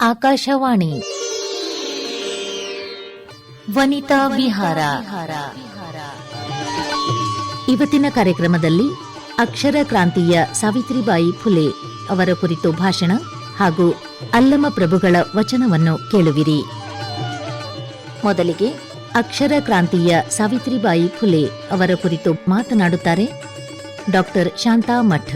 ಆಕಾಶವಾಣಿ. ವನಿತಾ ವಿಹಾರ. ಇವತ್ತಿನ ಕಾರ್ಯಕ್ರಮದಲ್ಲಿ ಅಕ್ಷರ ಕ್ರಾಂತಿಯ ಸಾವಿತ್ರಿಬಾಯಿ ಫುಲೆ ಅವರ ಕುರಿತು ಭಾಷಣ ಹಾಗೂ ಅಲ್ಲಮ ಪ್ರಭುಗಳ ವಚನವನ್ನು ಕೇಳುವಿರಿ. ಮೊದಲಿಗೆ ಅಕ್ಷರ ಕ್ರಾಂತಿಯ ಸಾವಿತ್ರಿಬಾಯಿ ಫುಲೆ ಅವರ ಕುರಿತು ಮಾತನಾಡುತ್ತಾರೆ ಡಾಕ್ಟರ್ ಶಾಂತಾ ಮಠ್.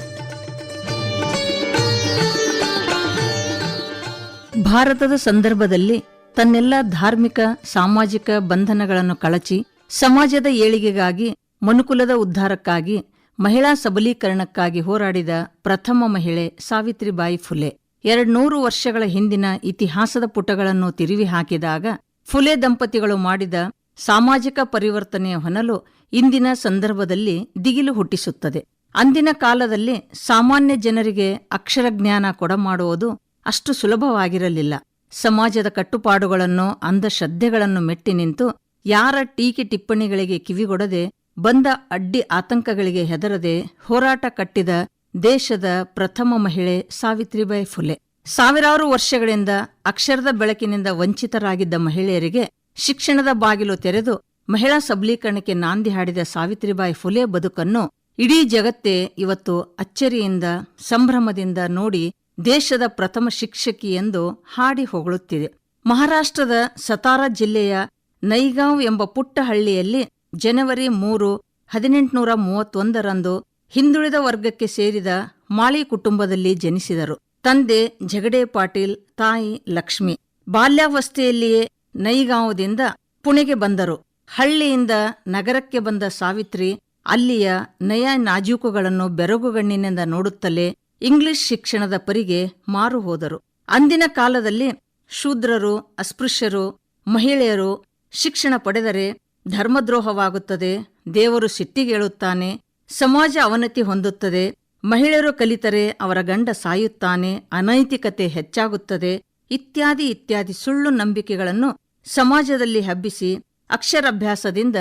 ಭಾರತದ ಸಂದರ್ಭದಲ್ಲಿ ತನ್ನೆಲ್ಲ ಧಾರ್ಮಿಕ, ಸಾಮಾಜಿಕ ಬಂಧನಗಳನ್ನು ಕಳಚಿ, ಸಮಾಜದ ಏಳಿಗೆಗಾಗಿ, ಮನುಕುಲದ ಉದ್ಧಾರಕ್ಕಾಗಿ, ಮಹಿಳಾ ಸಬಲೀಕರಣಕ್ಕಾಗಿ ಹೋರಾಡಿದ ಪ್ರಥಮ ಮಹಿಳೆ ಸಾವಿತ್ರಿಬಾಯಿ ಫುಲೆ. ಎರಡ್ನೂರು ವರ್ಷಗಳ ಹಿಂದಿನ ಇತಿಹಾಸದ ಪುಟಗಳನ್ನು ತಿರುವಿ ಹಾಕಿದಾಗ ಫುಲೆ ದಂಪತಿಗಳು ಮಾಡಿದ ಸಾಮಾಜಿಕ ಪರಿವರ್ತನೆಯ ಹೊನಲು ಇಂದಿನ ಸಂದರ್ಭದಲ್ಲಿ ದಿಗಿಲು ಹುಟ್ಟಿಸುತ್ತದೆ. ಅಂದಿನ ಕಾಲದಲ್ಲಿ ಸಾಮಾನ್ಯ ಜನರಿಗೆ ಅಕ್ಷರಜ್ಞಾನ ಕೊಡಮಾಡುವುದು ಅಷ್ಟು ಸುಲಭವಾಗಿರಲಿಲ್ಲ. ಸಮಾಜದ ಕಟ್ಟುಪಾಡುಗಳನ್ನು, ಅಂಧಶ್ರದ್ಧೆಗಳನ್ನು ಮೆಟ್ಟಿ ನಿಂತು ಯಾರ ಟೀಕೆ ಟಿಪ್ಪಣಿಗಳಿಗೆ ಕಿವಿಗೊಡದೆ, ಬಂದ ಅಡ್ಡಿ ಆತಂಕಗಳಿಗೆ ಹೆದರದೆ ಹೋರಾಟ ಕಟ್ಟಿದ ದೇಶದ ಪ್ರಥಮ ಮಹಿಳೆ ಸಾವಿತ್ರಿಬಾಯಿ ಫುಲೆ. ಸಾವಿರಾರು ವರ್ಷಗಳಿಂದ ಅಕ್ಷರದ ಬೆಳಕಿನಿಂದ ವಂಚಿತರಾಗಿದ್ದ ಮಹಿಳೆಯರಿಗೆ ಶಿಕ್ಷಣದ ಬಾಗಿಲು ತೆರೆದು ಮಹಿಳಾ ಸಬಲೀಕರಣಕ್ಕೆ ನಾಂದಿ ಹಾಡಿದ ಸಾವಿತ್ರಿಬಾಯಿ ಫುಲೆ ಬದುಕನ್ನು ಇಡೀ ಜಗತ್ತೇ ಇವತ್ತು ಅಚ್ಚರಿಯಿಂದ, ಸಂಭ್ರಮದಿಂದ ನೋಡಿ ದೇಶದ ಪ್ರಥಮ ಶಿಕ್ಷಕಿ ಎಂದು ಹಾಡಿ ಹೊಗಳುತ್ತಿದೆ. ಮಹಾರಾಷ್ಟ್ರದ ಸತಾರಾ ಜಿಲ್ಲೆಯ ನೈಗಾಂವ್ ಎಂಬ ಪುಟ್ಟ ಹಳ್ಳಿಯಲ್ಲಿ ಜನವರಿ ಮೂರು, ಹದಿನೆಂಟುನೂರ ಮೂವತ್ತೊಂದರಂದು ಹಿಂದುಳಿದ ವರ್ಗಕ್ಕೆ ಸೇರಿದ ಮಾಳಿ ಕುಟುಂಬದಲ್ಲಿ ಜನಿಸಿದರು. ತಂದೆ ಜಗಡೆ ಪಾಟೀಲ್, ತಾಯಿ ಲಕ್ಷ್ಮಿ. ಬಾಲ್ಯಾವಸ್ಥೆಯಲ್ಲಿಯೇ ನೈಗಾಂವದಿಂದ ಪುಣೆಗೆ ಬಂದರು. ಹಳ್ಳಿಯಿಂದ ನಗರಕ್ಕೆ ಬಂದ ಸಾವಿತ್ರಿ ಅಲ್ಲಿಯ ನಯ ನಾಜೂಕುಗಳನ್ನು ಬೆರಗುಗಣ್ಣಿನಿಂದ ನೋಡುತ್ತಲೇ ಇಂಗ್ಲಿಷ್ ಶಿಕ್ಷಣದ ಪರಿಗೆ ಮಾರು ಹೋದರು. ಅಂದಿನ ಕಾಲದಲ್ಲಿ ಶೂದ್ರರು, ಅಸ್ಪೃಶ್ಯರು, ಮಹಿಳೆಯರು ಶಿಕ್ಷಣ ಪಡೆದರೆ ಧರ್ಮದ್ರೋಹವಾಗುತ್ತದೆ, ದೇವರು ಸಿಟ್ಟಿಗೇಳುತ್ತಾನೆ, ಸಮಾಜ ಅವನತಿ ಹೊಂದುತ್ತದೆ, ಮಹಿಳೆಯರು ಕಲಿತರೆ ಅವರ ಗಂಡ ಸಾಯುತ್ತಾನೆ, ಅನೈತಿಕತೆ ಹೆಚ್ಚಾಗುತ್ತದೆ, ಇತ್ಯಾದಿ ಇತ್ಯಾದಿ ಸುಳ್ಳು ನಂಬಿಕೆಗಳನ್ನು ಸಮಾಜದಲ್ಲಿ ಹಬ್ಬಿಸಿ ಅಕ್ಷರಾಭ್ಯಾಸದಿಂದ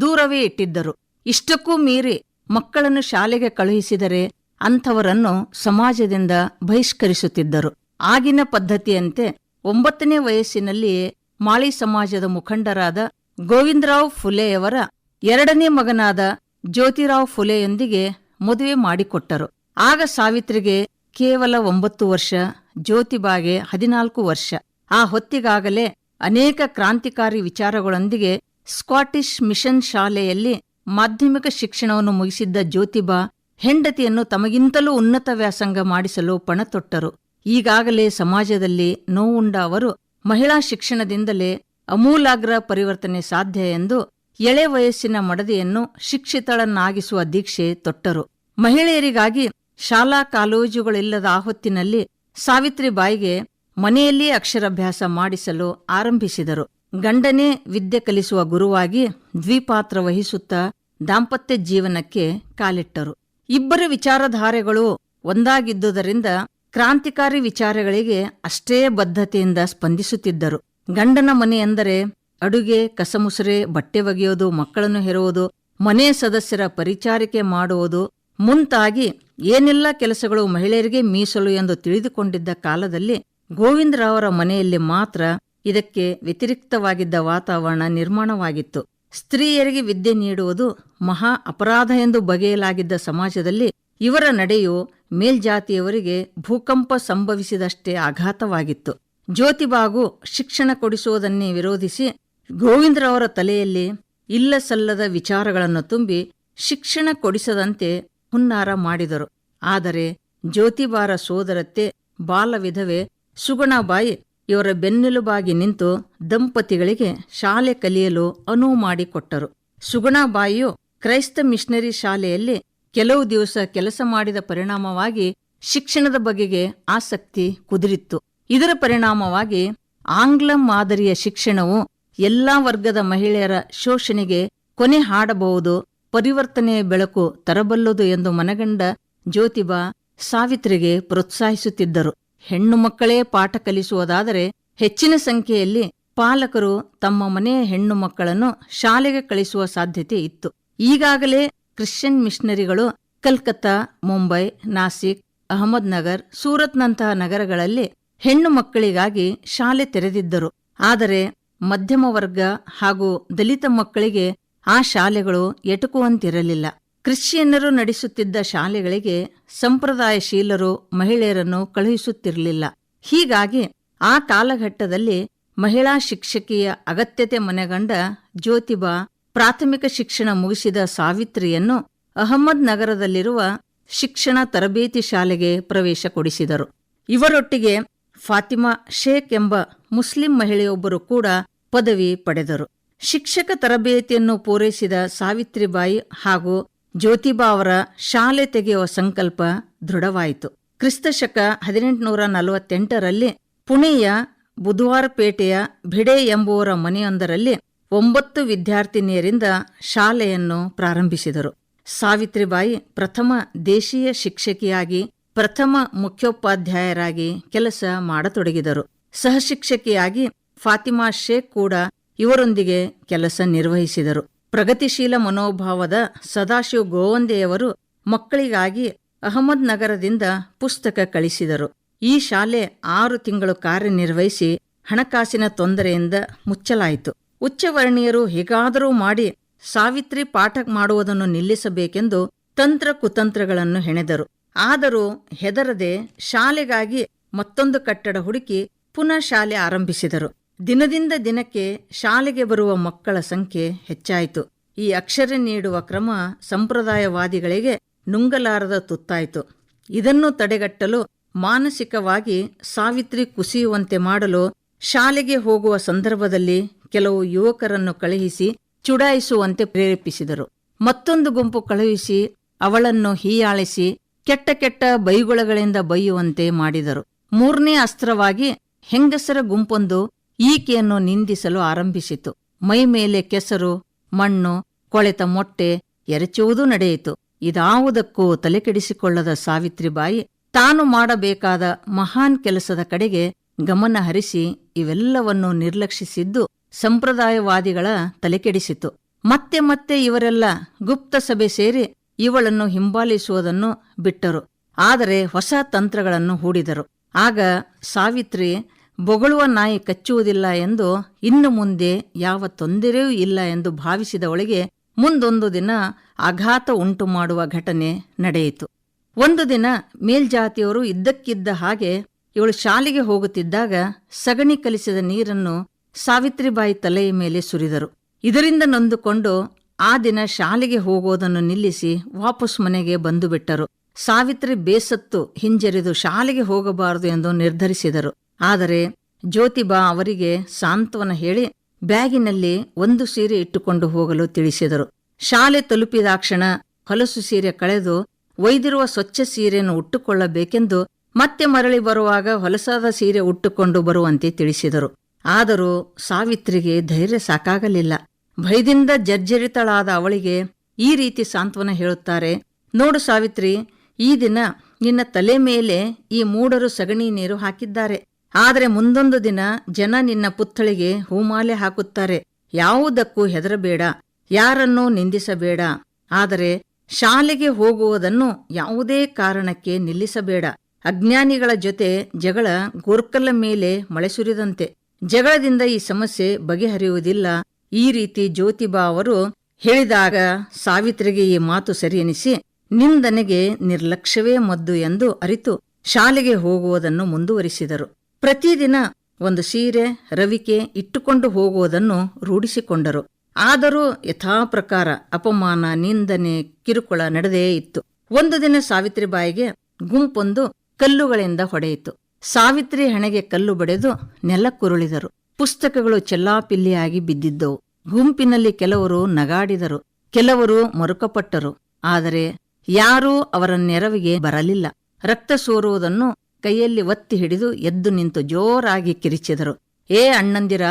ದೂರವೇ ಇಟ್ಟಿದ್ದರು. ಇಷ್ಟಕ್ಕೂ ಮೀರಿ ಮಕ್ಕಳನ್ನು ಶಾಲೆಗೆ ಕಳುಹಿಸಿದರೆ ಅಂಥವರನ್ನು ಸಮಾಜದಿಂದ ಬಹಿಷ್ಕರಿಸುತ್ತಿದ್ದರು. ಆಗಿನ ಪದ್ಧತಿಯಂತೆ ಒಂಬತ್ತನೇ ವಯಸ್ಸಿನಲ್ಲಿಯೇ ಮಾಳಿ ಸಮಾಜದ ಮುಖಂಡರಾದ ಗೋವಿಂದರಾವ್ ಫುಲೆಯವರ ಎರಡನೇ ಮಗನಾದ ಜ್ಯೋತಿರಾವ್ ಫುಲೆಯೊಂದಿಗೆ ಮದುವೆ ಮಾಡಿಕೊಟ್ಟರು. ಆಗ ಸಾವಿತ್ರಿಗೆ ಕೇವಲ ಒಂಬತ್ತು ವರ್ಷ ಜ್ಯೋತಿಬಾಗೆ ಹದಿನಾಲ್ಕು ವರ್ಷ. ಆ ಹೊತ್ತಿಗಾಗಲೇ ಅನೇಕ ಕ್ರಾಂತಿಕಾರಿ ವಿಚಾರಗಳೊಂದಿಗೆ ಸ್ಕಾಟಿಷ್ ಮಿಷನ್ ಶಾಲೆಯಲ್ಲಿ ಮಾಧ್ಯಮಿಕ ಶಿಕ್ಷಣವನ್ನು ಮುಗಿಸಿದ್ದ ಜ್ಯೋತಿಬಾ ಹೆಂಡತಿಯನ್ನು ತಮಗಿಂತಲೂ ಉನ್ನತ ವ್ಯಾಸಂಗ ಮಾಡಿಸಲು ಪಣತೊಟ್ಟರು. ಈಗಾಗಲೇ ಸಮಾಜದಲ್ಲಿ ನೋವುಂಡ ಅವರು ಮಹಿಳಾ ಶಿಕ್ಷಣದಿಂದಲೇ ಅಮೂಲಾಗ್ರ ಪರಿವರ್ತನೆ ಸಾಧ್ಯ ಎಂದು ಎಳೆ ವಯಸ್ಸಿನ ಮಡದಿಯನ್ನು ಶಿಕ್ಷಿತಳನ್ನಾಗಿಸುವ ದೀಕ್ಷೆ ತೊಟ್ಟರು. ಮಹಿಳೆಯರಿಗಾಗಿ ಶಾಲಾ ಕಾಲೇಜುಗಳಿಲ್ಲದ ಆ ಹೊತ್ತಿನಲ್ಲಿ ಸಾವಿತ್ರಿಬಾಯಿಗೆ ಮನೆಯಲ್ಲಿಯೇ ಅಕ್ಷರಾಭ್ಯಾಸ ಮಾಡಿಸಲು ಆರಂಭಿಸಿದರು. ಗಂಡನೇ ವಿದ್ಯೆ ಕಲಿಸುವ ಗುರುವಾಗಿ ದ್ವಿಪಾತ್ರ ವಹಿಸುತ್ತಾ ದಾಂಪತ್ಯ ಜೀವನಕ್ಕೆ ಕಾಲಿಟ್ಟರು. ಇಬ್ಬರ ವಿಚಾರಧಾರೆಗಳು ಒಂದಾಗಿದ್ದುದರಿಂದ ಕ್ರಾಂತಿಕಾರಿ ವಿಚಾರಗಳಿಗೆ ಅಷ್ಟೇ ಬದ್ಧತೆಯಿಂದ ಸ್ಪಂದಿಸುತ್ತಿದ್ದರು. ಗಂಡನ ಮನೆ ಎಂದರೆ ಅಡುಗೆ, ಕಸಮುಸರೆ, ಬಟ್ಟೆ ಒಗೆಯೋದು, ಮಕ್ಕಳನ್ನು ಹೆರುವುದು, ಮನೆ ಸದಸ್ಯರ ಪರಿಚಾರಿಕೆ ಮಾಡುವುದು, ಮುಂತಾಗಿ ಏನೆಲ್ಲ ಕೆಲಸಗಳು ಮಹಿಳೆಯರಿಗೆ ಮೀಸಲು ಎಂದು ತಿಳಿದುಕೊಂಡಿದ್ದ ಕಾಲದಲ್ಲಿ ಗೋವಿಂದರಾವರ ಮನೆಯಲ್ಲಿ ಮಾತ್ರ ಇದಕ್ಕೆ ವ್ಯತಿರಿಕ್ತವಾಗಿದ್ದ ವಾತಾವರಣ ನಿರ್ಮಾಣವಾಗಿತ್ತು. ಸ್ತ್ರೀಯರಿಗೆ ವಿದ್ಯೆ ನೀಡುವುದು ಮಹಾ ಅಪರಾಧ ಎಂದು ಬಗೆಯಲಾಗಿದ್ದ ಸಮಾಜದಲ್ಲಿ ಇವರ ನಡೆಯು ಮೇಲ್ಜಾತಿಯವರಿಗೆ ಭೂಕಂಪ ಸಂಭವಿಸಿದಷ್ಟೇ ಆಘಾತವಾಗಿತ್ತು. ಜ್ಯೋತಿಬಾಗು ಶಿಕ್ಷಣ ಕೊಡಿಸುವುದನ್ನೇ ವಿರೋಧಿಸಿ ಗೋವಿಂದರವರ ತಲೆಯಲ್ಲಿ ಇಲ್ಲ ಸಲ್ಲದ ವಿಚಾರಗಳನ್ನು ತುಂಬಿ ಶಿಕ್ಷಣ ಕೊಡಿಸದಂತೆ ಹುನ್ನಾರ ಮಾಡಿದರು. ಆದರೆ ಜ್ಯೋತಿಬಾರ ಸೋದರತ್ತೆ ಬಾಲವಿಧವೆ ಸುಗುಣಾಬಾಯಿ ಇವರ ಬೆನ್ನೆಲುಬಾಗಿ ನಿಂತು ದಂಪತಿಗಳಿಗೆ ಶಾಲೆ ಕಲಿಯಲು ಅನುವು ಮಾಡಿಕೊಟ್ಟರು. ಸುಗುಣಾಬಾಯಿಯು ಕ್ರೈಸ್ತ ಮಿಷನರಿ ಶಾಲೆಯಲ್ಲಿ ಕೆಲವು ದಿವಸ ಕೆಲಸ ಮಾಡಿದ ಪರಿಣಾಮವಾಗಿ ಶಿಕ್ಷಣದ ಬಗೆಗೆ ಆಸಕ್ತಿ ಕುದುರಿತ್ತು. ಇದರ ಪರಿಣಾಮವಾಗಿ ಆಂಗ್ಲ ಮಾದರಿಯ ಶಿಕ್ಷಣವು ಎಲ್ಲಾ ವರ್ಗದ ಮಹಿಳೆಯರ ಶೋಷಣೆಗೆ ಕೊನೆ ಹಾಡಬಹುದು, ಪರಿವರ್ತನೆಯ ಬೆಳಕು ತರಬಲ್ಲದು ಎಂದು ಮನಗಂಡ ಜ್ಯೋತಿಬಾ ಸಾವಿತ್ರಿಗೆ ಪ್ರೋತ್ಸಾಹಿಸುತ್ತಿದ್ದರು. ಹೆಣ್ಣು ಮಕ್ಕಳೇ ಪಾಠ ಕಲಿಸುವುದಾದರೆ ಹೆಚ್ಚಿನ ಸಂಖ್ಯೆಯಲ್ಲಿ ಪಾಲಕರು ತಮ್ಮ ಮನೆಯ ಹೆಣ್ಣು ಮಕ್ಕಳನ್ನು ಶಾಲೆಗೆ ಕಳಿಸುವ ಸಾಧ್ಯತೆ ಇತ್ತು. ಈಗಾಗಲೇ ಕ್ರಿಶ್ಚಿಯನ್ ಮಿಷನರಿಗಳು ಕಲ್ಕತ್ತಾ, ಮುಂಬೈ, ನಾಸಿಕ್, ಅಹಮದ್ನಗರ್, ಸೂರತ್ನಂತಹ ನಗರಗಳಲ್ಲಿ ಹೆಣ್ಣು ಮಕ್ಕಳಿಗಾಗಿ ಶಾಲೆ ತೆರೆದಿದ್ದರು. ಆದರೆ ಮಧ್ಯಮ ವರ್ಗ ಹಾಗೂ ದಲಿತ ಮಕ್ಕಳಿಗೆ ಆ ಶಾಲೆಗಳು ಎಟುಕುವಂತಿರಲಿಲ್ಲ. ಕ್ರಿಶ್ಚಿಯನ್ನರು ನಡೆಸುತ್ತಿದ್ದ ಶಾಲೆಗಳಿಗೆ ಸಂಪ್ರದಾಯಶೀಲರು ಮಹಿಳೆಯರನ್ನು ಕಳುಹಿಸುತ್ತಿರಲಿಲ್ಲ. ಹೀಗಾಗಿ ಆ ಕಾಲಘಟ್ಟದಲ್ಲಿ ಮಹಿಳಾ ಶಿಕ್ಷಕಿಯ ಅಗತ್ಯತೆ ಮನೆಗಂಡ ಜ್ಯೋತಿಬಾ ಪ್ರಾಥಮಿಕ ಶಿಕ್ಷಣ ಮುಗಿಸಿದ ಸಾವಿತ್ರಿಯನ್ನು ಅಹಮದ್ ನಗರದಲ್ಲಿರುವ ಶಿಕ್ಷಣ ತರಬೇತಿ ಶಾಲೆಗೆ ಪ್ರವೇಶ ಕೊಡಿಸಿದರು. ಇವರೊಟ್ಟಿಗೆ ಫಾತಿಮಾ ಶೇಖ್ ಎಂಬ ಮುಸ್ಲಿಂ ಮಹಿಳೆಯೊಬ್ಬರು ಕೂಡ ಪದವಿ ಪಡೆದರು. ಶಿಕ್ಷಕ ತರಬೇತಿಯನ್ನು ಪೂರೈಸಿದ ಸಾವಿತ್ರಿಬಾಯಿ ಹಾಗೂ ಜ್ಯೋತಿಬಾ ಅವರ ಶಾಲೆ ತೆಗೆಯುವ ಸಂಕಲ್ಪ ದೃಢವಾಯಿತು. ಕ್ರಿಸ್ತಶಕ ಹದಿನೆಂಟುನೂರ ನಲವತ್ತೆಂಟರಲ್ಲಿ ಪುಣೆಯ ಬುಧವಾರಪೇಟೆಯ ಭಿಡೆ ಎಂಬುವರ ಮನೆಯೊಂದರಲ್ಲಿ ಒಂಬತ್ತು ವಿದ್ಯಾರ್ಥಿನಿಯರಿಂದ ಶಾಲೆಯನ್ನು ಪ್ರಾರಂಭಿಸಿದರು. ಸಾವಿತ್ರಿಬಾಯಿ ಪ್ರಥಮ ದೇಶೀಯ ಶಿಕ್ಷಕಿಯಾಗಿ ಪ್ರಥಮ ಮುಖ್ಯೋಪಾಧ್ಯಾಯರಾಗಿ ಕೆಲಸ ಮಾಡತೊಡಗಿದರು. ಸಹಶಿಕ್ಷಕಿಯಾಗಿ ಫಾತಿಮಾ ಶೇಖ್ ಕೂಡ ಇವರೊಂದಿಗೆ ಕೆಲಸ ನಿರ್ವಹಿಸಿದರು. ಪ್ರಗತಿಶೀಲ ಮನೋಭಾವದ ಸದಾಶಿವ್ ಗೋವಂದೆಯವರು ಮಕ್ಕಳಿಗಾಗಿ ಅಹಮದ್ ನಗರದಿಂದ ಪುಸ್ತಕ ಕಳಿಸಿದರು. ಈ ಶಾಲೆ ಆರು ತಿಂಗಳು ಕಾರ್ಯನಿರ್ವಹಿಸಿ ಹಣಕಾಸಿನ ತೊಂದರೆಯಿಂದ ಮುಚ್ಚಲಾಯಿತು. ಉಚ್ಚವರ್ಣೀಯರು ಹೇಗಾದರೂ ಮಾಡಿ ಸಾವಿತ್ರಿ ಪಾಠ ಮಾಡುವುದನ್ನು ನಿಲ್ಲಿಸಬೇಕೆಂದು ತಂತ್ರ ಕುತಂತ್ರಗಳನ್ನು ಹೆಣೆದರು. ಆದರೂ ಹೆದರದೆ ಶಾಲೆಗಾಗಿ ಮತ್ತೊಂದು ಕಟ್ಟಡ ಹುಡುಕಿ ಪುನಃ ಶಾಲೆ ಆರಂಭಿಸಿದರು. ದಿನದಿಂದ ದಿನಕ್ಕೆ ಶಾಲೆಗೆ ಬರುವ ಮಕ್ಕಳ ಸಂಖ್ಯೆ ಹೆಚ್ಚಾಯಿತು. ಈ ಅಕ್ಷರ ನೀಡುವ ಕ್ರಮ ಸಂಪ್ರದಾಯವಾದಿಗಳಿಗೆ ನುಂಗಲಾರದ ತುತ್ತಾಯಿತು. ಇದನ್ನು ತಡೆಗಟ್ಟಲು ಮಾನಸಿಕವಾಗಿ ಸಾವಿತ್ರಿ ಕುಸಿಯುವಂತೆ ಮಾಡಲು ಶಾಲೆಗೆ ಹೋಗುವ ಸಂದರ್ಭದಲ್ಲಿ ಕೆಲವು ಯುವಕರನ್ನು ಕಳುಹಿಸಿ ಚುಡಾಯಿಸುವಂತೆ ಪ್ರೇರೇಪಿಸಿದರು. ಮತ್ತೊಂದು ಗುಂಪು ಕಳುಹಿಸಿ ಅವಳನ್ನು ಹೀಯಾಳಿಸಿ ಕೆಟ್ಟ ಕೆಟ್ಟ ಬೈಗುಳಗಳಿಂದ ಬೈಯುವಂತೆ ಮಾಡಿದರು. ಮೂರನೇ ಅಸ್ತ್ರವಾಗಿ ಹೆಂಗಸರ ಗುಂಪೊಂದು ಈಕೆಯನ್ನು ನಿಂದಿಸಲು ಆರಂಭಿಸಿತು. ಮೈ ಮೇಲೆ ಕೆಸರು, ಮಣ್ಣು, ಕೊಳೆತ ಮೊಟ್ಟೆ ಎರಚುವುದೂ ನಡೆಯಿತು. ಇದಾವುದಕ್ಕೂ ತಲೆಕೆಡಿಸಿಕೊಳ್ಳದ ಸಾವಿತ್ರಿಬಾಯಿ ತಾನು ಮಾಡಬೇಕಾದ ಮಹಾನ್ ಕೆಲಸದ ಕಡೆಗೆ ಗಮನ ಹರಿಸಿ ಇವೆಲ್ಲವನ್ನೂ ನಿರ್ಲಕ್ಷಿಸಿದ್ದು ಸಂಪ್ರದಾಯವಾದಿಗಳ ತಲೆಕೆಡಿಸಿತು ಮತ್ತೆ ಮತ್ತೆ ಇವರೆಲ್ಲ ಗುಪ್ತ ಸಭೆ ಸೇರಿ ಇವಳನ್ನು ಹಿಂಬಾಲಿಸುವುದನ್ನು ಬಿಟ್ಟರು. ಆದರೆ ಹೊಸ ತಂತ್ರಗಳನ್ನು ಹೂಡಿದರು. ಆಗ ಸಾವಿತ್ರಿ ಬೊಗಳುವ ನಾಯಿ ಕಚ್ಚುವುದಿಲ್ಲ ಎಂದು ಇನ್ನು ಮುಂದೆ ಯಾವ ತೊಂದರೆಯೂ ಇಲ್ಲ ಎಂದು ಭಾವಿಸಿದವಳಿಗೆ ಮುಂದೊಂದು ದಿನ ಆಘಾತ ಉಂಟು ಮಾಡುವ ಘಟನೆ ನಡೆಯಿತು. ಒಂದು ದಿನ ಮೇಲ್ಜಾತಿಯವರು ಇದ್ದಕ್ಕಿದ್ದ ಹಾಗೆ ಇವಳು ಶಾಲೆಗೆ ಹೋಗುತ್ತಿದ್ದಾಗ ಸಗಣಿ ಕಲಿಸಿದ ನೀರನ್ನು ಸಾವಿತ್ರಿಬಾಯಿ ತಲೆಯ ಮೇಲೆ ಸುರಿದರು. ಇದರಿಂದ ನೊಂದುಕೊಂಡು ಆ ದಿನ ಶಾಲೆಗೆ ಹೋಗೋದನ್ನು ನಿಲ್ಲಿಸಿ ವಾಪಸ್ ಮನೆಗೆ ಬಂದು ಬಿಟ್ಟರು ಸಾವಿತ್ರಿ ಬೇಸತ್ತು ಹಿಂಜರಿದು ಶಾಲೆಗೆ ಹೋಗಬಾರದು ಎಂದು ನಿರ್ಧರಿಸಿದರು. ಆದರೆ ಜ್ಯೋತಿಬಾ ಅವರಿಗೆ ಸಾಂತ್ವನ ಹೇಳಿ ಬ್ಯಾಗಿನಲ್ಲಿ ಒಂದು ಸೀರೆ ಇಟ್ಟುಕೊಂಡು ಹೋಗಲು ತಿಳಿಸಿದರು. ಶಾಲೆ ತಲುಪಿದಾಕ್ಷಣ ಹೊಲಸು ಸೀರೆ ಕಳೆದು ಒಯ್ದಿರುವ ಸ್ವಚ್ಛ ಸೀರೆಯನ್ನು ಉಟ್ಟುಕೊಳ್ಳಬೇಕೆಂದು ಮತ್ತೆ ಮರಳಿ ಬರುವಾಗ ಹೊಲಸಾದ ಸೀರೆ ಉಟ್ಟುಕೊಂಡು ಬರುವಂತೆ ತಿಳಿಸಿದರು. ಆದರೂ ಸಾವಿತ್ರಿಗೆ ಧೈರ್ಯ ಸಾಕಾಗಲಿಲ್ಲ. ಭಯದಿಂದ ಜರ್ಜರಿತಳಾದ ಅವಳಿಗೆ ಈ ರೀತಿ ಸಾಂತ್ವನ ಹೇಳುತ್ತಾರೆ, ನೋಡು ಸಾವಿತ್ರಿ, ಈ ದಿನ ನಿನ್ನ ತಲೆ ಮೇಲೆ ಈ ಮೂಡರು ಸಗಣಿ ನೀರು ಹಾಕಿದ್ದಾರೆ. ಆದರೆ ಮುಂದೊಂದು ದಿನ ಜನ ನಿನ್ನ ಪುತ್ಥಳಿಗೆ ಹೂಮಾಲೆ ಹಾಕುತ್ತಾರೆ. ಯಾವುದಕ್ಕೂ ಹೆದರಬೇಡ. ಯಾರನ್ನೂ ನಿಂದಿಸಬೇಡ. ಆದರೆ ಶಾಲೆಗೆ ಹೋಗುವುದನ್ನು ಯಾವುದೇ ಕಾರಣಕ್ಕೆ ನಿಲ್ಲಿಸಬೇಡ. ಅಜ್ಞಾನಿಗಳ ಜೊತೆ ಜಗಳ ಗೋರ್ಕಲ್ಲ ಮೇಲೆ ಮಳೆ ಸುರಿದಂತೆ. ಜಗಳದಿಂದ ಈ ಸಮಸ್ಯೆ ಬಗೆಹರಿಯುವುದಿಲ್ಲ. ಈ ರೀತಿ ಜ್ಯೋತಿಬಾ ಅವರು ಹೇಳಿದಾಗ ಸಾವಿತ್ರಿಗೆ ಈ ಮಾತು ಸರಿಯೆನಿಸಿ, ನಿಂದನೆಗೆ ನಿರ್ಲಕ್ಷ್ಯವೇ ಮದ್ದು ಎಂದು ಅರಿತು ಶಾಲೆಗೆ ಹೋಗುವುದನ್ನು ಮುಂದುವರಿಸಿದರು. ಪ್ರತಿದಿನ ಒಂದು ಸೀರೆ, ರವಿಕೆ ಇಟ್ಟುಕೊಂಡು ಹೋಗುವುದನ್ನು ರೂಢಿಸಿಕೊಂಡರು. ಆದರೂ ಯಥಾಪ್ರಕಾರ ಅಪಮಾನ, ನಿಂದನೆ, ಕಿರುಕುಳ ನಡೆದೇ ಇತ್ತು. ಒಂದು ದಿನ ಸಾವಿತ್ರಿಬಾಯಿಗೆ ಗುಂಪೊಂದು ಕಲ್ಲುಗಳಿಂದ ಹೊಡೆಯಿತು. ಸಾವಿತ್ರಿ ಹಣೆಗೆ ಕಲ್ಲು ಬಡೆದು ನೆಲಕ್ಕುರುಳಿದರು. ಪುಸ್ತಕಗಳು ಚೆಲ್ಲಾಪಿಲ್ಲಿಯಾಗಿ ಬಿದ್ದಿದ್ದವು. ಗುಂಪಿನಲ್ಲಿ ಕೆಲವರು ನಗಾಡಿದರು, ಕೆಲವರು ಮರುಕಪಟ್ಟರು. ಆದರೆ ಯಾರೂ ಅವರ ನೆರವಿಗೆ ಬರಲಿಲ್ಲ. ರಕ್ತ ಸೋರುವುದನ್ನು ಕೈಯಲ್ಲಿ ಒತ್ತಿ ಹಿಡಿದು ಎದ್ದು ನಿಂತು ಜೋರಾಗಿ ಕಿರಿಚಿದರು. ಏ ಅಣ್ಣಂದಿರ,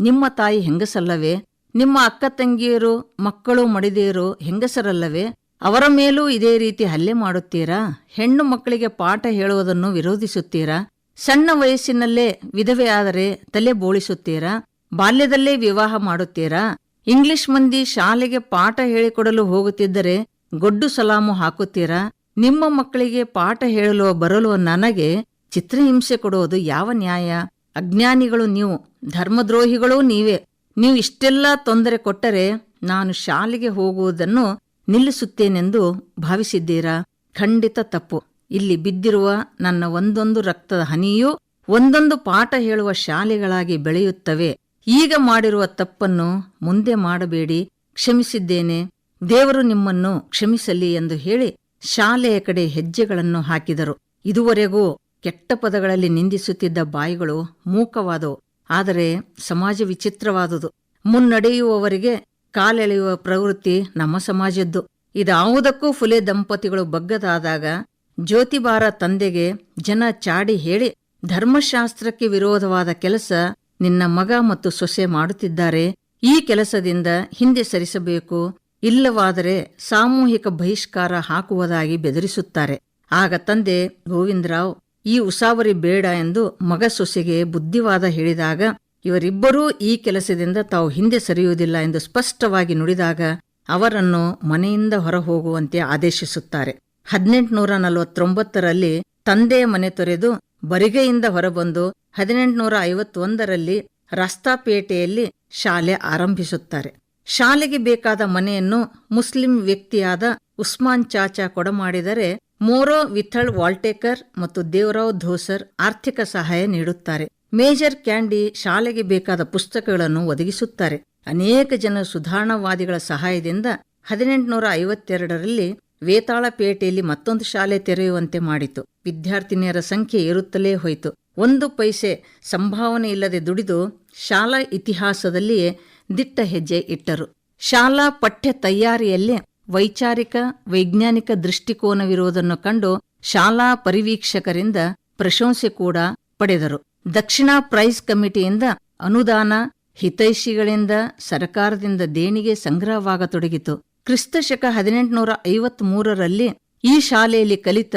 ನಿಮ್ಮ ತಾಯಿ ಹೆಂಗಸಲ್ಲವೇ? ನಿಮ್ಮ ಅಕ್ಕ ತಂಗಿಯರು, ಮಕ್ಕಳು ಮಡಿದೆಯರು ಹೆಂಗಸರಲ್ಲವೇ? ಅವರ ಮೇಲೂ ಇದೇ ರೀತಿ ಹಲ್ಲೆ ಮಾಡುತ್ತೀರಾ? ಹೆಣ್ಣು ಮಕ್ಕಳಿಗೆ ಪಾಠ ಹೇಳುವುದನ್ನು ವಿರೋಧಿಸುತ್ತೀರಾ? ಸಣ್ಣ ವಯಸ್ಸಿನಲ್ಲೇ ವಿಧವೆ ಆದರೆ ತಲೆ ಬೋಳಿಸುತ್ತೀರಾ? ಬಾಲ್ಯದಲ್ಲೇ ವಿವಾಹ ಮಾಡುತ್ತೀರಾ? ಇಂಗ್ಲಿಷ್ ಮಂದಿ ಶಾಲೆಗೆ ಪಾಠ ಹೇಳಿಕೊಡಲು ಹೋಗುತ್ತಿದ್ದರೆ ಗೊಡ್ಡು ಸಲಾಮು ಹಾಕುತ್ತೀರಾ? ನಿಮ್ಮ ಮಕ್ಕಳಿಗೆ ಪಾಠ ಹೇಳಲು ಬರಲು ನನಗೆ ಚಿತ್ರಹಿಂಸೆ ಕೊಡೋದು ಯಾವ ನ್ಯಾಯ? ಅಜ್ಞಾನಿಗಳು ನೀವು, ಧರ್ಮದ್ರೋಹಿಗಳೂ ನೀವೇ. ನೀವು ಇಷ್ಟೆಲ್ಲ ತೊಂದರೆ ಕೊಟ್ಟರೆ ನಾನು ಶಾಲೆಗೆ ಹೋಗುವುದನ್ನು ನಿಲ್ಲಿಸುತ್ತೇನೆಂದು ಭಾವಿಸಿದ್ದೀರಾ? ಖಂಡಿತ ತಪ್ಪು. ಇಲ್ಲಿ ಬಿದ್ದಿರುವ ನನ್ನ ಒಂದೊಂದು ರಕ್ತದ ಹನಿಯೂ ಒಂದೊಂದು ಪಾಠ ಹೇಳುವ ಶಾಲೆಗಳಾಗಿ ಬೆಳೆಯುತ್ತವೆ. ಈಗ ಮಾಡಿರುವ ತಪ್ಪನ್ನು ಮುಂದೆ ಮಾಡಬೇಡಿ, ಕ್ಷಮಿಸಿದ್ದೇನೆ. ದೇವರು ನಿಮ್ಮನ್ನು ಕ್ಷಮಿಸಲಿ ಎಂದು ಹೇಳಿ ಶಾಲೆಯ ಕಡೆ ಹೆಜ್ಜೆಗಳನ್ನು ಹಾಕಿದರು. ಇದುವರೆಗೂ ಕೆಟ್ಟ ಪದಗಳಲ್ಲಿ ನಿಂದಿಸುತ್ತಿದ್ದ ಬಾಯಿಗಳು ಮೂಕವಾದವು. ಆದರೆ ಸಮಾಜ ವಿಚಿತ್ರವಾದುದು. ಮುನ್ನಡೆಯುವವರಿಗೆ ಕಾಲೆಳೆಯುವ ಪ್ರವೃತ್ತಿ ನಮ್ಮ ಸಮಾಜದ್ದು. ಇದಾವುದಕ್ಕೂ ಫುಲೆ ದಂಪತಿಗಳು ಬಗ್ಗದಾದಾಗ ಜ್ಯೋತಿಬಾರ ತಂದೆಗೆ ಜನ ಚಾಡಿ ಹೇಳಿ, ಧರ್ಮಶಾಸ್ತ್ರಕ್ಕೆ ವಿರೋಧವಾದ ಕೆಲಸ ನಿನ್ನ ಮಗ ಮತ್ತು ಸೊಸೆ ಮಾಡುತ್ತಿದ್ದಾರೆ. ಈ ಕೆಲಸದಿಂದ ಹಿಂದೆ ಸರಿಸಬೇಕು. ಇಲ್ಲವಾದರೆ ಸಾಮೂಹಿಕ ಬಹಿಷ್ಕಾರ ಹಾಕುವುದಾಗಿ ಬೆದರಿಸುತ್ತಾರೆ. ಆಗ ತಂದೆ ಗೋವಿಂದರಾವ್, ಈ ಉಸಾವರಿ ಬೇಡ ಎಂದು ಮಗ ಸೊಸೆಗೆ ಬುದ್ಧಿವಾದ ಹೇಳಿದಾಗ, ಇವರಿಬ್ಬರೂ ಈ ಕೆಲಸದಿಂದ ತಾವು ಹಿಂದೆ ಸರಿಯುವುದಿಲ್ಲ ಎಂದು ಸ್ಪಷ್ಟವಾಗಿ ನುಡಿದಾಗ ಅವರನ್ನು ಮನೆಯಿಂದ ಹೊರಹೋಗುವಂತೆ ಆದೇಶಿಸುತ್ತಾರೆ. ಹದಿನೆಂಟುನೂರ ನಲವತ್ತೊಂಬತ್ತರಲ್ಲಿ ತಂದೆಯ ಮನೆ ತೊರೆದು ಬರಿಗೆಯಿಂದ ಹೊರಬಂದು ಹದಿನೆಂಟುನೂರ ಐವತ್ತೊಂದರಲ್ಲಿ ರಸ್ತಾಪೇಟೆಯಲ್ಲಿ ಶಾಲೆ ಆರಂಭಿಸುತ್ತಾರೆ. ಶಾಲೆಗೆ ಬೇಕಾದ ಮನೆಯನ್ನು ಮುಸ್ಲಿಂ ವ್ಯಕ್ತಿಯಾದ ಉಸ್ಮಾನ್ ಚಾಚಾ ಕೊಡಮಾಡಿದರೆ ಮೋರೋ ವಿಥಳ್ ವಾಲ್ಟೇಕರ್ ಮತ್ತು ದೇವರಾವ್ ಧೋಸರ್ ಆರ್ಥಿಕ ಸಹಾಯ ನೀಡುತ್ತಾರೆ. ಮೇಜರ್ ಕ್ಯಾಂಡಿ ಶಾಲೆಗೆ ಬೇಕಾದ ಪುಸ್ತಕಗಳನ್ನು ಒದಗಿಸುತ್ತಾರೆ. ಅನೇಕ ಜನ ಸುಧಾರಣಾವಾದಿಗಳ ಸಹಾಯದಿಂದ ಹದಿನೆಂಟುನೂರ ಐವತ್ತೆರಡರಲ್ಲಿ ವೇತಾಳಪೇಟೆಯಲ್ಲಿ ಮತ್ತೊಂದು ಶಾಲೆ ತೆರೆಯುವಂತೆ ಮಾಡಿತು. ವಿದ್ಯಾರ್ಥಿನಿಯರ ಸಂಖ್ಯೆ ಏರುತ್ತಲೇ ಹೋಯಿತು. ಒಂದು ಪೈಸೆ ಸಂಭಾವನೆ ಇಲ್ಲದೆ ದುಡಿದು ಶಾಲಾ ಇತಿಹಾಸದಲ್ಲಿಯೇ ದಿಟ್ಟ ಹೆಜ್ಜೆ ಇಟ್ಟರು. ಶಾಲಾ ಪಠ್ಯ ತಯಾರಿಯಲ್ಲಿ ವೈಚಾರಿಕ, ವೈಜ್ಞಾನಿಕ ದೃಷ್ಟಿಕೋನವಿರುವುದನ್ನು ಕಂಡು ಶಾಲಾ ಪರಿವೀಕ್ಷಕರಿಂದ ಪ್ರಶಂಸೆ ಕೂಡ ಪಡೆದರು. ದಕ್ಷಿಣ ಪ್ರೈಸ್ ಕಮಿಟಿಯಿಂದ ಅನುದಾನ, ಹಿತೈಷಿಗಳಿಂದ ಸರಕಾರದಿಂದ ದೇಣಿಗೆ ಸಂಗ್ರಹವಾಗತೊಡಗಿತು. ಕ್ರಿಸ್ತಶಕ ಹದಿನೆಂಟುನೂರ ಐವತ್ತ್ ಮೂರರಲ್ಲಿ ಈ ಶಾಲೆಯಲ್ಲಿ ಕಲಿತ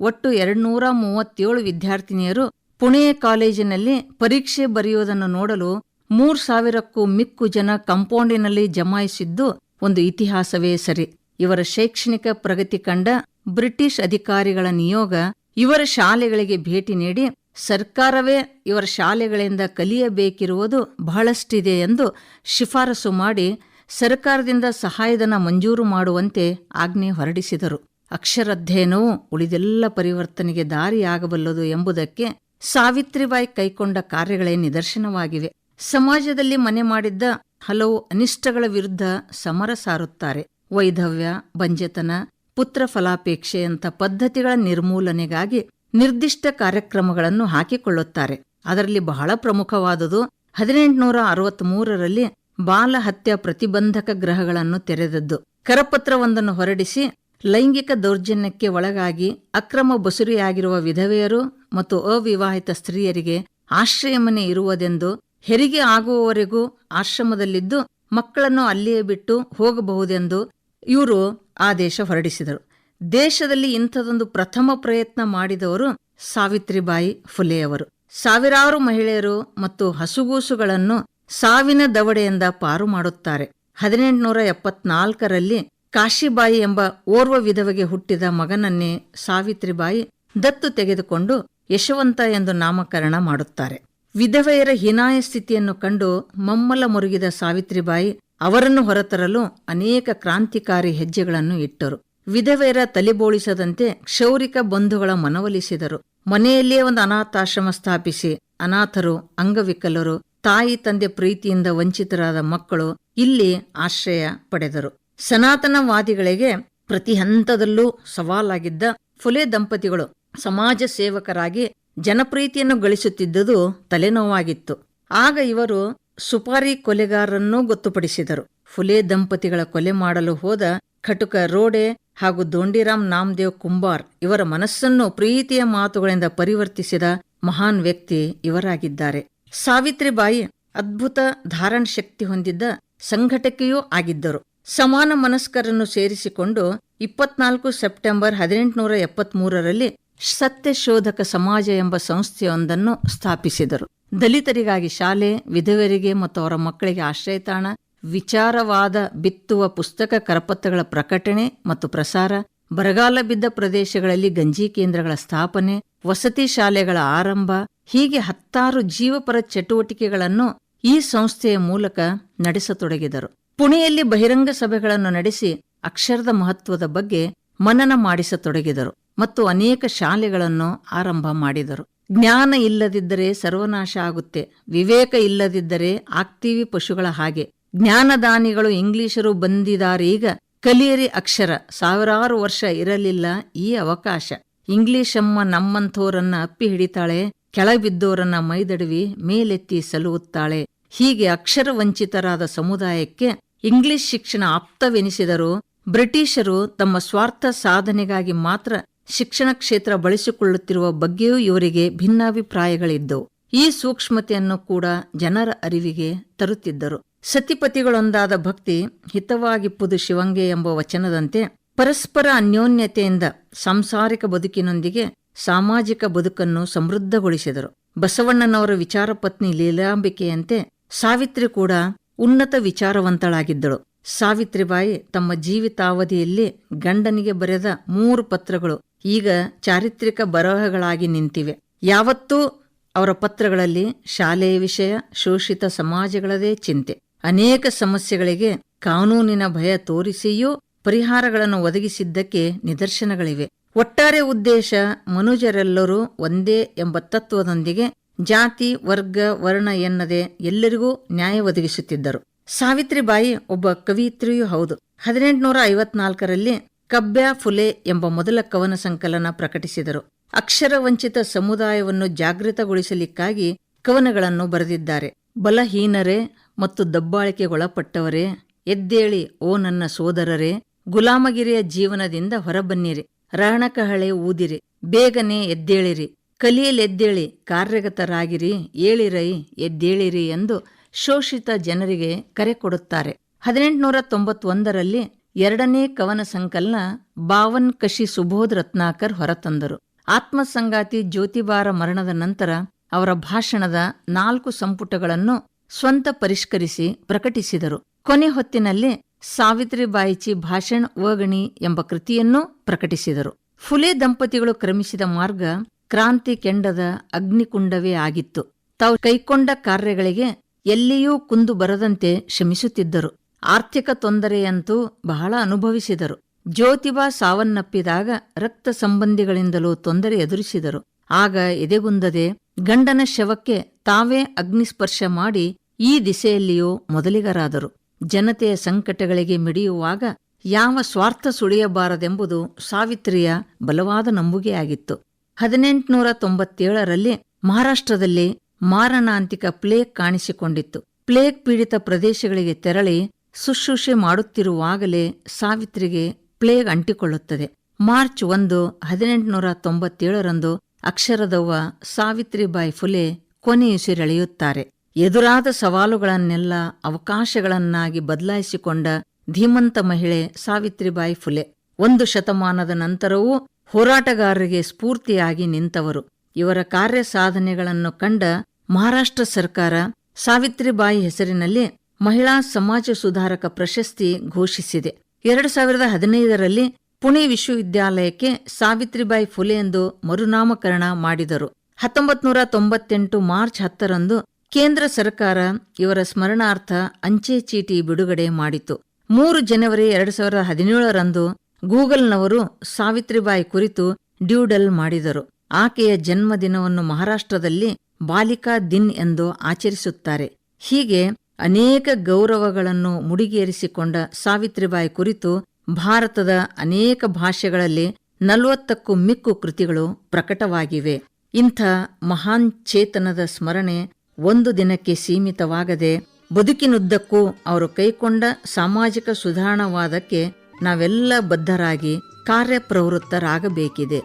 ಒಟ್ಟು ಎರಡ್ನೂರ ಮೂವತ್ತೇಳು ವಿದ್ಯಾರ್ಥಿನಿಯರು ಪುಣೆ ಕಾಲೇಜಿನಲ್ಲಿ ಪರೀಕ್ಷೆ ಬರೆಯುವುದನ್ನು ನೋಡಲು ಮೂರ್ ಸಾವಿರಕ್ಕೂ ಮಿಕ್ಕು ಜನ ಕಂಪೌಂಡಿನಲ್ಲಿ ಜಮಾಯಿಸಿದ್ದು ಒಂದು ಇತಿಹಾಸವೇ ಸರಿ. ಇವರ ಶೈಕ್ಷಣಿಕ ಪ್ರಗತಿ ಕಂಡ ಬ್ರಿಟಿಷ್ ಅಧಿಕಾರಿಗಳ ನಿಯೋಗ ಇವರ ಶಾಲೆಗಳಿಗೆ ಭೇಟಿ ನೀಡಿ, ಸರ್ಕಾರವೇ ಇವರ ಶಾಲೆಗಳಿಂದ ಕಲಿಯಬೇಕಿರುವುದು ಬಹಳಷ್ಟಿದೆ ಎಂದು ಶಿಫಾರಸು ಮಾಡಿ ಸರ್ಕಾರದಿಂದ ಸಹಾಯಧನ ಮಂಜೂರು ಮಾಡುವಂತೆ ಆಜ್ಞೆ ಹೊರಡಿಸಿದರು. ಅಕ್ಷರಾಧ್ಯಯನವು ಉಳಿದೆಲ್ಲ ಪರಿವರ್ತನೆಗೆ ದಾರಿಯಾಗಬಲ್ಲದು ಎಂಬುದಕ್ಕೆ ಸಾವಿತ್ರಿಬಾಯಿ ಕೈಕೊಂಡ ಕಾರ್ಯಗಳೇ ನಿದರ್ಶನವಾಗಿವೆ. ಸಮಾಜದಲ್ಲಿ ಮನೆ ಮಾಡಿದ್ದ ಹಲವು ಅನಿಷ್ಟಗಳ ವಿರುದ್ಧ ಸಮರ ಸಾರುತ್ತಾರೆ. ವೈಧವ್ಯ, ಬಂಜೆತನ, ಪುತ್ರ ಫಲಾಪೇಕ್ಷೆಯಂಥ ಪದ್ಧತಿಗಳ ನಿರ್ಮೂಲನೆಗಾಗಿ ನಿರ್ದಿಷ್ಟ ಕಾರ್ಯಕ್ರಮಗಳನ್ನು ಹಾಕಿಕೊಳ್ಳುತ್ತಾರೆ. ಅದರಲ್ಲಿ ಬಹಳ ಪ್ರಮುಖವಾದುದು ಹದಿನೆಂಟುನೂರ ಅರವತ್ಮೂರರಲ್ಲಿ ಬಾಲ ಹತ್ಯೆ ಪ್ರತಿಬಂಧಕ ಗ್ರಹಗಳನ್ನು ತೆರೆದದ್ದು. ಕರಪತ್ರವೊಂದನ್ನು ಹೊರಡಿಸಿ ಲೈಂಗಿಕ ದೌರ್ಜನ್ಯಕ್ಕೆ ಒಳಗಾಗಿ ಅಕ್ರಮ ಬಸುರಿಯಾಗಿರುವ ವಿಧವೆಯರು ಮತ್ತು ಅವಿವಾಹಿತ ಸ್ತ್ರೀಯರಿಗೆ ಆಶ್ರಯ ಮನೆ ಇರುವುದೆಂದು ಹೆರಿಗೆ ಆಗುವವರೆಗೂ ಆಶ್ರಮದಲ್ಲಿದ್ದು ಮಕ್ಕಳನ್ನು ಅಲ್ಲಿಯೇ ಬಿಟ್ಟು ಹೋಗಬಹುದೆಂದು ಇವರು ಆದೇಶ ಹೊರಡಿಸಿದರು. ದೇಶದಲ್ಲಿ ಇಂಥದೊಂದು ಪ್ರಥಮ ಪ್ರಯತ್ನ ಮಾಡಿದವರು ಸಾವಿತ್ರಿಬಾಯಿ ಫುಲೆಯವರು ಸಾವಿರಾರು ಮಹಿಳೆಯರು ಮತ್ತು ಹಸುಗೂಸುಗಳನ್ನು ಸಾವಿನ ದವಡೆಯಿಂದ ಪಾರು ಮಾಡುತ್ತಾರೆ. ಹದಿನೆಂಟುನೂರ ಎಪ್ಪತ್ನಾಲ್ಕರಲ್ಲಿ ಕಾಶಿಬಾಯಿ ಎಂಬ ಓರ್ವ ವಿಧವೆಗೆ ಹುಟ್ಟಿದ ಮಗನನ್ನೇ ಸಾವಿತ್ರಿಬಾಯಿ ದತ್ತು ತೆಗೆದುಕೊಂಡು ಯಶವಂತ ಎಂದು ನಾಮಕರಣ ಮಾಡುತ್ತಾರೆ. ವಿಧವೆಯರ ಹೀನಾಯ ಸ್ಥಿತಿಯನ್ನು ಕಂಡು ಮಮ್ಮಲ ಮುರುಗಿದ ಸಾವಿತ್ರಿಬಾಯಿ ಅವರನ್ನು ಹೊರತರಲು ಅನೇಕ ಕ್ರಾಂತಿಕಾರಿ ಹೆಜ್ಜೆಗಳನ್ನು ಇಟ್ಟರು. ವಿಧವೆಯರ ತಲೆಬೋಳಿಸದಂತೆ ಕ್ಷೌರಿಕ ಬಂಧುಗಳ ಮನವೊಲಿಸಿದರು. ಮನೆಯಲ್ಲಿಯೇ ಒಂದು ಅನಾಥಾಶ್ರಮ ಸ್ಥಾಪಿಸಿ ಅನಾಥರು, ಅಂಗವಿಕಲರು, ತಾಯಿ ತಂದೆ ಪ್ರೀತಿಯಿಂದ ವಂಚಿತರಾದ ಮಕ್ಕಳು ಇಲ್ಲಿ ಆಶ್ರಯ ಪಡೆದರು. ಸನಾತನವಾದಿಗಳಿಗೆ ಪ್ರತಿ ಹಂತದಲ್ಲೂ ಸವಾಲಾಗಿದ್ದ ಫುಲೆ ದಂಪತಿಗಳು ಸಮಾಜ ಸೇವಕರಾಗಿ ಜನಪ್ರೀತಿಯನ್ನು ಗಳಿಸುತ್ತಿದ್ದುದು ತಲೆನೋವಾಗಿತ್ತು. ಆಗ ಇವರು ಸುಪಾರಿ ಕೊಲೆಗಾರರನ್ನೂ ಗೊತ್ತುಪಡಿಸಿದರು. ಫುಲೆ ದಂಪತಿಗಳ ಕೊಲೆ ಮಾಡಲು ಹೋದ ಖಟುಕ ರೋಡೆ ಹಾಗೂ ದೋಂಡಿರಾಮ್ ನಾಮದೇವ್ ಕುಂಬಾರ್ ಇವರ ಮನಸ್ಸನ್ನು ಪ್ರೀತಿಯ ಮಾತುಗಳಿಂದ ಪರಿವರ್ತಿಸಿದ ಮಹಾನ್ ವ್ಯಕ್ತಿ ಇವರಾಗಿದ್ದಾರೆ. ಸಾವಿತ್ರಿಬಾಯಿ ಅದ್ಭುತ ಧಾರಣ ಶಕ್ತಿ ಹೊಂದಿದ್ದ ಸಂಘಟಕೆಯೂ ಆಗಿದ್ದರು. ಸಮಾನ ಮನಸ್ಕರನ್ನು ಸೇರಿಸಿಕೊಂಡು ಇಪ್ಪತ್ನಾಲ್ಕು ಸೆಪ್ಟೆಂಬರ್ ಹದಿನೆಂಟುನೂರ ಎಪ್ಪತ್ಮೂರರಲ್ಲಿ ಸತ್ಯಶೋಧಕ ಸಮಾಜ ಎಂಬ ಸಂಸ್ಥೆಯೊಂದನ್ನು ಸ್ಥಾಪಿಸಿದರು. ದಲಿತರಿಗಾಗಿ ಶಾಲೆ ವಿಧವರಿಗೆ ಮತ್ತು ಅವರ ಮಕ್ಕಳಿಗೆ ಆಶ್ರಯತಾಣ, ವಿಚಾರವಾದ ಬಿತ್ತುವ ಪುಸ್ತಕ ಕರಪತ್ರಗಳ ಪ್ರಕಟಣೆ ಮತ್ತು ಪ್ರಸಾರ, ಬರಗಾಲ ಬಿದ್ದ ಪ್ರದೇಶಗಳಲ್ಲಿ ಗಂಜಿ ಕೇಂದ್ರಗಳ ಸ್ಥಾಪನೆ, ವಸತಿ ಶಾಲೆಗಳ ಆರಂಭ, ಹೀಗೆ ಹತ್ತಾರು ಜೀವಪರ ಚಟುವಟಿಕೆಗಳನ್ನು ಈ ಸಂಸ್ಥೆಯ ಮೂಲಕ ನಡೆಸತೊಡಗಿದರು. ಪುಣೆಯಲ್ಲಿ ಬಹಿರಂಗ ಸಭೆಗಳನ್ನು ನಡೆಸಿ ಅಕ್ಷರದ ಮಹತ್ವದ ಬಗ್ಗೆ ಮನನ ಮಾಡಿಸತೊಡಗಿದರು. ಮತ್ತು ಅನೇಕ ಶಾಲೆಗಳನ್ನು ಆರಂಭ ಮಾಡಿದರು. ಜ್ಞಾನ ಇಲ್ಲದಿದ್ದರೆ ಸರ್ವನಾಶ ಆಗುತ್ತೆ. ವಿವೇಕ ಇಲ್ಲದಿದ್ದರೆ ಆಗ್ತೀವಿ ಪಶುಗಳ ಹಾಗೆ. ಜ್ಞಾನದಾನಿಗಳು ಇಂಗ್ಲಿಷರು ಬಂದಿದಾರೀಗ ಕಲಿಯರಿ ಅಕ್ಷರ. ಸಾವಿರಾರು ವರ್ಷ ಇರಲಿಲ್ಲ ಈ ಅವಕಾಶ. ಇಂಗ್ಲಿಷಮ್ಮ ನಮ್ಮಂಥೋರನ್ನ ಅಪ್ಪಿ ಹಿಡಿತಾಳೆ, ಕೆಳಬಿದ್ದೋರನ್ನ ಮೈದಡವಿ, ಮೇಲೆತ್ತಿ ಸಲುವುತ್ತಾಳೆ. ಹೀಗೆ ಅಕ್ಷರ ವಂಚಿತರಾದ ಸಮುದಾಯಕ್ಕೆ ಇಂಗ್ಲಿಷ್ ಶಿಕ್ಷಣ ಆಪ್ತವೆನಿಸಿದರೂ ಬ್ರಿಟಿಷರು ತಮ್ಮ ಸ್ವಾರ್ಥ ಸಾಧನೆಗಾಗಿ ಮಾತ್ರ ಶಿಕ್ಷಣ ಕ್ಷೇತ್ರ ಬಳಸಿಕೊಳ್ಳುತ್ತಿರುವ ಬಗ್ಗೆಯೂ ಇವರಿಗೆ ಭಿನ್ನಾಭಿಪ್ರಾಯಗಳಿದ್ದವು. ಈ ಸೂಕ್ಷ್ಮತೆಯನ್ನು ಕೂಡ ಜನರ ಅರಿವಿಗೆ ತರುತ್ತಿದ್ದರು. ಸತಿಪತಿಗಳೊಂದಾದ ಭಕ್ತಿ ಹಿತವಾಗಿಪ್ಪುದು ಶಿವಂಗೆ ಎಂಬ ವಚನದಂತೆ ಪರಸ್ಪರ ಅನ್ಯೋನ್ಯತೆಯಿಂದ ಸಾಂಸಾರಿಕ ಬದುಕಿನೊಂದಿಗೆ ಸಾಮಾಜಿಕ ಬದುಕನ್ನು ಸಮೃದ್ಧಗೊಳಿಸಿದರು. ಬಸವಣ್ಣನವರ ವಿಚಾರ ಪತ್ನಿ ಲೀಲಾಂಬಿಕೆಯಂತೆ ಸಾವಿತ್ರಿ ಕೂಡ ಉನ್ನತ ವಿಚಾರವಂತಳಾಗಿದ್ದಳು. ಸಾವಿತ್ರಿಬಾಯಿ ತಮ್ಮ ಜೀವಿತಾವಧಿಯಲ್ಲಿ ಗಂಡನಿಗೆ ಬರೆದ ಮೂರು ಪತ್ರಗಳು ಈಗ ಚಾರಿತ್ರಿಕ ಬರಹಗಳಾಗಿ ನಿಂತಿವೆ. ಯಾವತ್ತೂ ಅವರ ಪತ್ರಗಳಲ್ಲಿ ಶಾಲೆಯ ವಿಷಯ, ಶೋಷಿತ ಸಮಾಜಗಳದೇ ಚಿಂತೆ. ಅನೇಕ ಸಮಸ್ಯೆಗಳಿಗೆ ಕಾನೂನಿನ ಭಯ ತೋರಿಸಿಯೂ ಪರಿಹಾರಗಳನ್ನು ಒದಗಿಸಿದ್ದಕ್ಕೆ ನಿದರ್ಶನಗಳಿವೆ. ಒಟ್ಟಾರೆ ಉದ್ದೇಶ, ಮನುಜರೆಲ್ಲರೂ ಒಂದೇ ಎಂಬ ತತ್ವದೊಂದಿಗೆ ಜಾತಿ, ವರ್ಗ, ವರ್ಣ ಎನ್ನದೆ ಎಲ್ಲರಿಗೂ ನ್ಯಾಯ ಒದಗಿಸುತ್ತಿದ್ದರು. ಸಾವಿತ್ರಿಬಾಯಿ ಒಬ್ಬ ಕವಿಯಿತ್ರಿಯೂ ಹೌದು. ಹದಿನೆಂಟುನೂರ ಐವತ್ನಾಲ್ಕರಲ್ಲಿ ಕಬ್ಬ್ಯಾ ಫುಲೆ ಎಂಬ ಮೊದಲ ಕವನ ಸಂಕಲನ ಪ್ರಕಟಿಸಿದರು. ಅಕ್ಷರ ವಂಚಿತ ಸಮುದಾಯವನ್ನು ಜಾಗೃತಗೊಳಿಸಲಿಕ್ಕಾಗಿ ಕವನಗಳನ್ನು ಬರೆದಿದ್ದಾರೆ. ಬಲಹೀನರೇ ಮತ್ತು ದಬ್ಬಾಳಿಕೆಗೊಳಪಟ್ಟವರೇ, ಎದ್ದೇಳಿ, ಓ ನನ್ನ ಸೋದರರೇ, ಗುಲಾಮಗಿರಿಯ ಜೀವನದಿಂದ ಹೊರಬನ್ನಿರಿ. ರಹಣಕಹಳೆ ಊದಿರಿ, ಬೇಗನೆ ಎದ್ದೇಳಿರಿ. ಕಲಿಯಲೆದ್ದೇಳಿ, ಕಾರ್ಯಗತರಾಗಿರಿ, ಏಳಿರೈ, ಎದ್ದೇಳಿರಿ ಎಂದು ಶೋಷಿತ ಜನರಿಗೆ ಕರೆ ಕೊಡುತ್ತಾರೆ. ಹದಿನೆಂಟುನೂರ ತೊಂಬತ್ತೊಂದರಲ್ಲಿ ಎರಡನೇ ಕವನ ಸಂಕಲನ ಬಾವನ್ ಕಶಿ ಸುಬೋಧ್ ರತ್ನಾಕರ್ ಹೊರತಂದರು. ಆತ್ಮಸಂಗಾತಿ ಜ್ಯೋತಿಬಾರ ಮರಣದ ನಂತರ ಅವರ ಭಾಷಣದ ನಾಲ್ಕು ಸಂಪುಟಗಳನ್ನು ಸ್ವಂತ ಪರಿಷ್ಕರಿಸಿ ಪ್ರಕಟಿಸಿದರು. ಕೊನೆ ಹೊತ್ತಿನಲ್ಲಿ ಸಾವಿತ್ರಿಬಾಯಿಚಿ ಭಾಷಣ ಓಗಣಿ ಎಂಬ ಕೃತಿಯನ್ನೂ ಪ್ರಕಟಿಸಿದರು. ಫುಲೆ ದಂಪತಿಗಳು ಕ್ರಮಿಸಿದ ಮಾರ್ಗ ಕ್ರಾಂತಿ ಕೆಂಡದ ಅಗ್ನಿಕುಂಡವೇ ಆಗಿತ್ತು. ತಾವು ಕೈಕೊಂಡ ಕಾರ್ಯಗಳಿಗೆ ಎಲ್ಲಿಯೂ ಕುಂದು ಬರದಂತೆ ಶ್ರಮಿಸುತ್ತಿದ್ದರು ಆರ್ಥಿಕ ತೊಂದರೆಯಂತೂ ಬಹಳ ಅನುಭವಿಸಿದರು. ಜ್ಯೋತಿಬಾ ಸಾವನ್ನಪ್ಪಿದಾಗ ರಕ್ತ ಸಂಬಂಧಿಗಳಿಂದಲೂ ತೊಂದರೆ ಎದುರಿಸಿದರು. ಆಗ ಎದೆಗುಂದದೆ ಗಂಡನ ಶವಕ್ಕೆ ತಾವೇ ಅಗ್ನಿಸ್ಪರ್ಶ ಮಾಡಿ ಈ ದಿಸೆಯಲ್ಲಿಯೂ ಮೊದಲಿಗರಾದರು. ಜನತೆಯ ಸಂಕಟಗಳಿಗೆ ಮಿಡಿಯುವಾಗ ಯಾವ ಸ್ವಾರ್ಥ ಸುಳಿಯಬಾರದೆಂಬುದು ಸಾವಿತ್ರಿಯ ಬಲವಾದ ನಂಬುಗೆಯಾಗಿತ್ತು. ಹದಿನೆಂಟುನೂರ ತೊಂಬತ್ತೇಳರಲ್ಲಿ ಮಹಾರಾಷ್ಟ್ರದಲ್ಲಿ ಮಾರಣಾಂತಿಕ ಪ್ಲೇಗ್ ಕಾಣಿಸಿಕೊಂಡಿತ್ತು. ಪ್ಲೇಗ್ ಪೀಡಿತ ಪ್ರದೇಶಗಳಿಗೆ ತೆರಳಿ ಶುಶ್ರೂಷೆ ಮಾಡುತ್ತಿರುವಾಗಲೇ ಸಾವಿತ್ರಿಗೆ ಪ್ಲೇಗ್ ಅಂಟಿಕೊಳ್ಳುತ್ತದೆ. ಮಾರ್ಚ್ ಒಂದು, ಹದಿನೆಂಟುನೂರ ತೊಂಬತ್ತೇಳರಂದು ಅಕ್ಷರದವ್ವ ಸಾವಿತ್ರಿಬಾಯಿ ಫುಲೆ ಕೊನೆಯುಸಿರೆಳೆಯುತ್ತಾರೆ. ಎದುರಾದ ಸವಾಲುಗಳನ್ನೆಲ್ಲ ಅವಕಾಶಗಳನ್ನಾಗಿ ಬದಲಾಯಿಸಿಕೊಂಡ ಧೀಮಂತ ಮಹಿಳೆ ಸಾವಿತ್ರಿಬಾಯಿ ಫುಲೆ. ಒಂದು ಶತಮಾನದ ನಂತರವೂ ಹೋರಾಟಗಾರರಿಗೆ ಸ್ಫೂರ್ತಿಯಾಗಿ ನಿಂತವರು. ಇವರ ಕಾರ್ಯ ಸಾಧನೆಗಳನ್ನು ಕಂಡ ಮಹಾರಾಷ್ಟ್ರ ಸರ್ಕಾರ ಸಾವಿತ್ರಿಬಾಯಿ ಹೆಸರಿನಲ್ಲಿ ಮಹಿಳಾ ಸಮಾಜ ಸುಧಾರಕ ಪ್ರಶಸ್ತಿ ಘೋಷಿಸಿದೆ. ಎರಡು ಸಾವಿರದ ಹದಿನೈದರಲ್ಲಿ ಪುಣೆ ವಿಶ್ವವಿದ್ಯಾಲಯಕ್ಕೆ ಸಾವಿತ್ರಿಬಾಯಿ ಫುಲೆ ಎಂದು ಮರುನಾಮಕರಣ ಮಾಡಿದರು. ಹತ್ತೊಂಬತ್ ನೂರ ತೊಂಬತ್ತೆಂಟು ಮಾರ್ಚ್ ಹತ್ತರಂದು ಕೇಂದ್ರ ಸರ್ಕಾರ ಇವರ ಸ್ಮರಣಾರ್ಥ ಅಂಚೆ ಚೀಟಿ ಬಿಡುಗಡೆ ಮಾಡಿತು ಮೂರು ಜನವರಿ ಎರಡು ಸಾವಿರದ ಹದಿನೇಳರಂದು ಗೂಗಲ್ನವರು ಸಾವಿತ್ರಿಬಾಯಿ ಕುರಿತು ಡ್ಯೂಡಲ್ ಮಾಡಿದರು. ಆಕೆಯ ಜನ್ಮದಿನವನ್ನು ಮಹಾರಾಷ್ಟ್ರದಲ್ಲಿ ಬಾಲಿಕಾ ದಿನ್ ಎಂದು ಆಚರಿಸುತ್ತಾರೆ. ಹೀಗೆ ಅನೇಕ ಗೌರವಗಳನ್ನು ಮುಡಿಗೇರಿಸಿಕೊಂಡ ಸಾವಿತ್ರಿಬಾಯಿ ಕುರಿತು ಭಾರತದ ಅನೇಕ ಭಾಷೆಗಳಲ್ಲಿ ನಲವತ್ತಕ್ಕೂ ಮಿಕ್ಕು ಕೃತಿಗಳು ಪ್ರಕಟವಾಗಿವೆ. ಇಂಥ ಮಹಾನ್ ಚೇತನದ ಸ್ಮರಣೆ ಒಂದು ದಿನಕ್ಕೆ ಸೀಮಿತವಾಗದೆ ಬದುಕಿನುದ್ದಕ್ಕೂ ಅವರು ಕೈಕೊಂಡ ಸಾಮಾಜಿಕ ಸುಧಾರಣಾವಾದಕ್ಕೆ ನಾವೆಲ್ಲ ಬದ್ಧರಾಗಿ ಕಾರ್ಯಪ್ರವೃತ್ತರಾಗಬೇಕಿದೆ.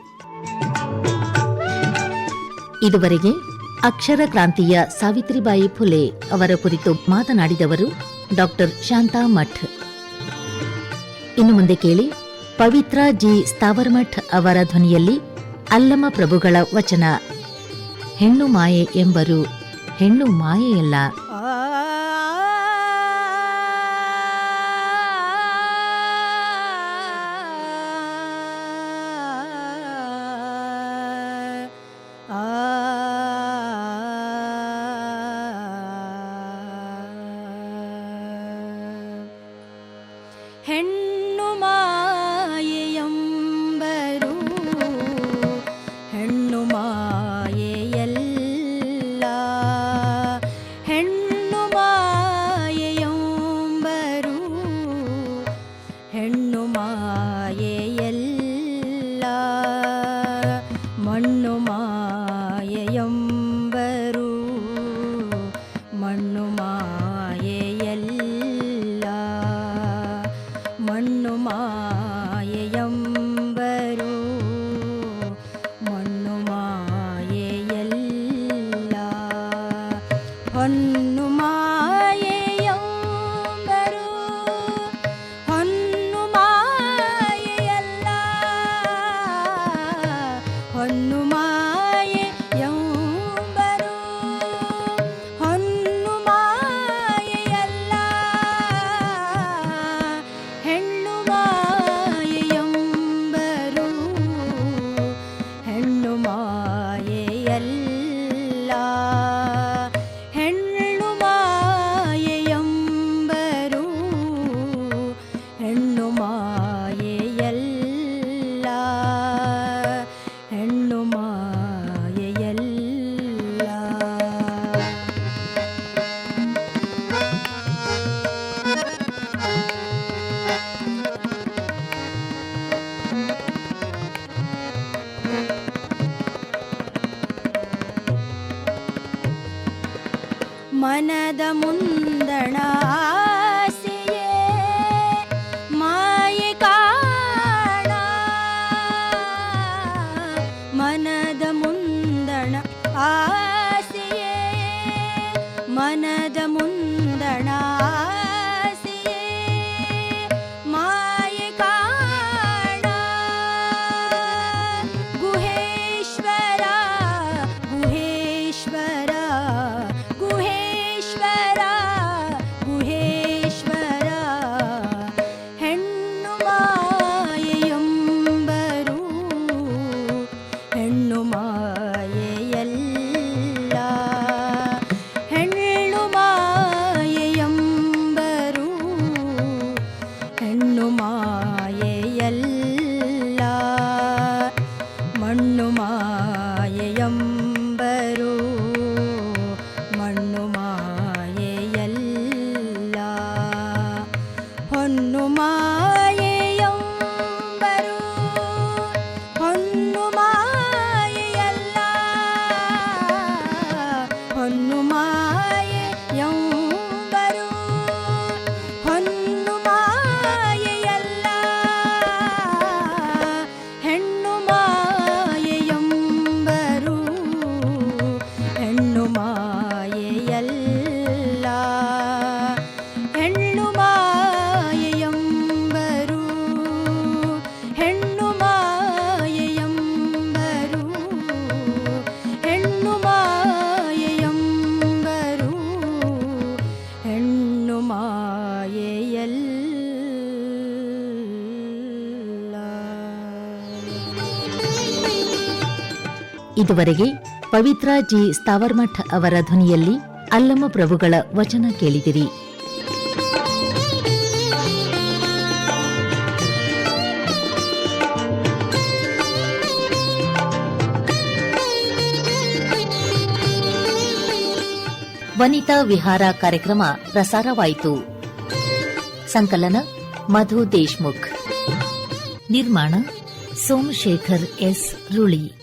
ಇದುವರೆಗೆ ಅಕ್ಷರ ಕ್ರಾಂತಿಯ ಸಾವಿತ್ರಿಬಾಯಿ ಫುಲೆ ಅವರ ಕುರಿತು ಮಾತನಾಡಿದವರು ಡಾಕ್ಟರ್ ಶಾಂತಾ ಮಠ್. ಇನ್ನು ಮುಂದೆ ಕೇಳಿ, ಪವಿತ್ರ ಜಿ. ಸ್ಥಾವರ್ಮಠ್ ಅವರ ಧ್ವನಿಯಲ್ಲಿ ಅಲ್ಲಮ ಪ್ರಭುಗಳ ವಚನ. ಹೆಣ್ಣು ಮಾಯೆ ಎಂಬರು ಹೆಣ್ಣು ಮಾಯೆಯಲ್ಲ. ಇದುವರೆಗೆ ಪವಿತ್ರ ಜಿ. ಸ್ಥಾವರ್ಮಠ್ ಅವರ ಧ್ವನಿಯಲ್ಲಿ ಅಲ್ಲಮ ಪ್ರಭುಗಳ ವಚನ ಕೇಳಿದಿರಿ. ವನಿತಾ ವಿಹಾರ ಕಾರ್ಯಕ್ರಮ ಪ್ರಸಾರವಾಯಿತು. ಸಂಕಲನ ಮಧು ದೇಶ್ಮುಖ್. ನಿರ್ಮಾಣ ಸೋಮಶೇಖರ್ ಎಸ್. ರುಳಿ.